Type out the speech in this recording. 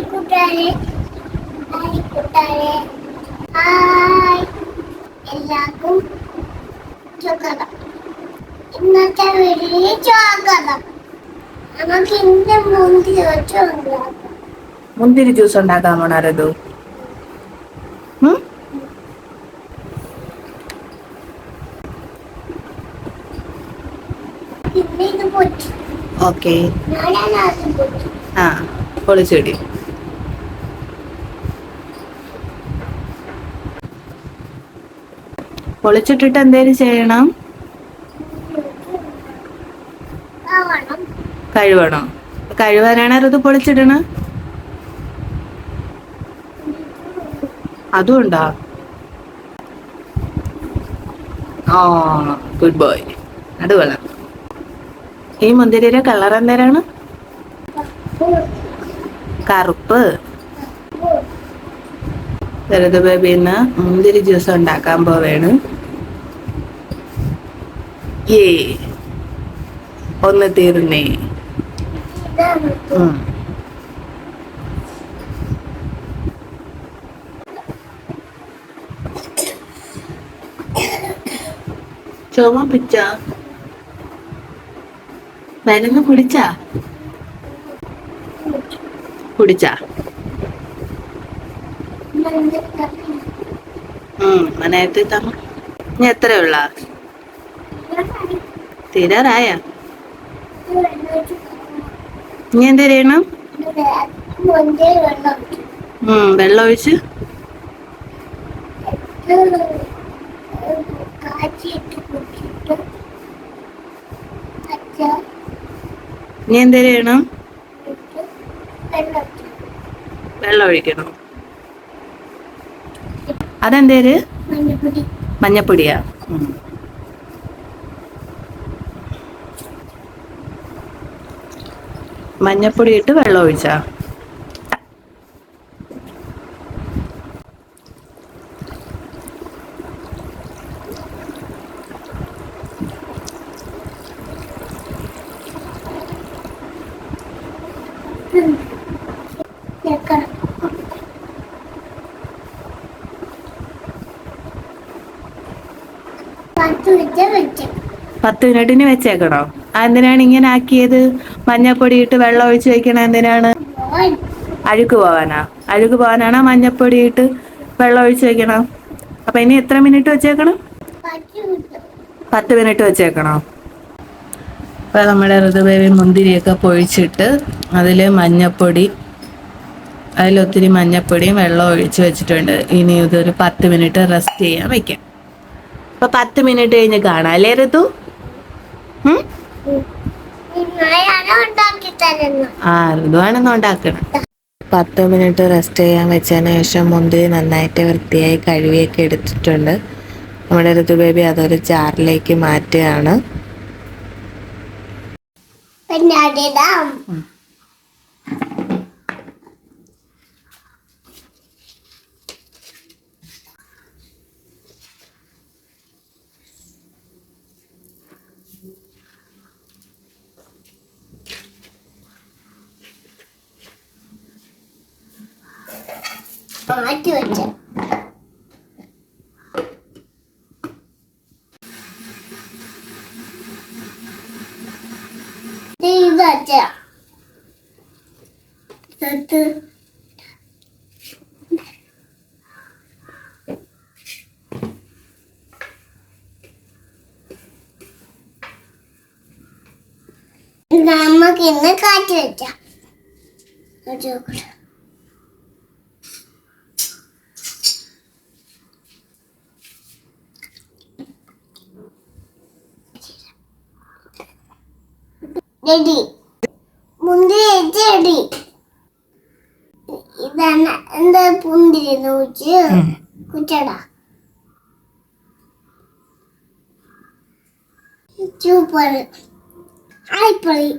Hi കൂട്ടുകാരെ. Hi കൂട്ടുകാരെ. Hi. എല്ലാവർക്കും സ്വാഗതം. ഇന്നത്തെ വീഡിയോയിൽ സ്വാഗതം. നമുക്ക് ഇന്ന് മുന്തി വെച്ചുണ്ടാക്കാം മുന്തിരി ജ്യൂസ് ഉണ്ടാക്കാൻ പോണാരതു ഓക്കെ. ആ പൊളിച്ചെടി പൊളിച്ചിട്ടിട്ട് എന്തേലും ചെയ്യണം? കഴുവണോ? കഴുവാനാണോ അത് പൊളിച്ചിടണ? അതും ഉണ്ടോ? ആ ഗുഡ് ബോയ് അത് ഈ മുന്തിരിയുടെ കളർ എന്തേരാണ് കറുപ്പ്. വെറുതെ ബേബി മുന്തിരി ജ്യൂസ് ഉണ്ടാക്കാൻ പോവേണ്. ഏ ഒന്ന് തീർന്നേ. ചോമ പിച്ച മരുന്ന് കുടിച്ചാ? കുടിച്ചാ? ഉം മനയത്തി തമ്മ ഇനി എത്രയുള്ള തീരാറായ. ഇനി എന്ത് ചെയ്യണം? വെള്ളം ഒഴിച്ചു. ഇനി എന്ത് ചെയ്യണം? വെള്ളം ഒഴിക്കണം. അതെന്തേര് മഞ്ഞപ്പൊടി. മഞ്ഞപ്പൊടിയാ. മഞ്ഞപ്പൊടി ഇട്ട് വെള്ളം ഒഴിച്ചാ. പത്ത് മിനിറ്റിന് വെച്ചേക്കണോ? എന്തിനാണ് ഇങ്ങനെ ആക്കിയത്? മഞ്ഞപ്പൊടി ഇട്ട് വെള്ളം ഒഴിച്ച് വെക്കണ എന്തിനാണ്? അഴുക്ക് പോകാനാ അഴുക്ക് പോവാനാണോ മഞ്ഞപ്പൊടി ഇട്ട് വെള്ളം ഒഴിച്ച് വെക്കണം? അപ്പൊ ഇനി എത്ര മിനിറ്റ് വെച്ചേക്കണം? പത്ത് മിനിറ്റ് വെച്ചേക്കണോ? അപ്പോൾ നമ്മുടെ ഋതുബേബി മുന്തിരിയൊക്കെ പൊഴിച്ചിട്ട് അതിൽ മഞ്ഞപ്പൊടി അതിലൊത്തിരി മഞ്ഞപ്പൊടിയും വെള്ളം ഒഴിച്ച് വെച്ചിട്ടുണ്ട്. ഇനി ഇതൊരു പത്ത് മിനിറ്റ് റെസ്റ്റ് ചെയ്യാൻ വെക്കാം. അപ്പോൾ പത്ത് മിനിറ്റ് കഴിഞ്ഞ് കാണാം. അല്ലേ ഋതു? ഉം? ഉണ്ടാക്കി തരുന്നത് ആ ഉണ്ടാക്കണം. പത്ത് മിനിറ്റ് റെസ്റ്റ് ചെയ്യാൻ വെച്ചതിന് ശേഷം മുന്തിരി നന്നായിട്ട് വൃത്തിയായി കഴുകിയൊക്കെ എടുത്തിട്ടുണ്ട്. നമ്മുടെ ഋതു ബേബി അതൊരു ജാറിലേക്ക് മാറ്റുകയാണ്. പിന്നെ മാറ്റി വെച്ച. ഇത് വെച്ചാ നമുക്ക് ഇന്ന് കാറ്റ് വെച്ച റെഡി മുന്തിരി എടി ഇതാണ് എന്താ പുന്തിരി നോച്ച് കുറ്റടാ സൂപ്പർ ആയിപ്പോയി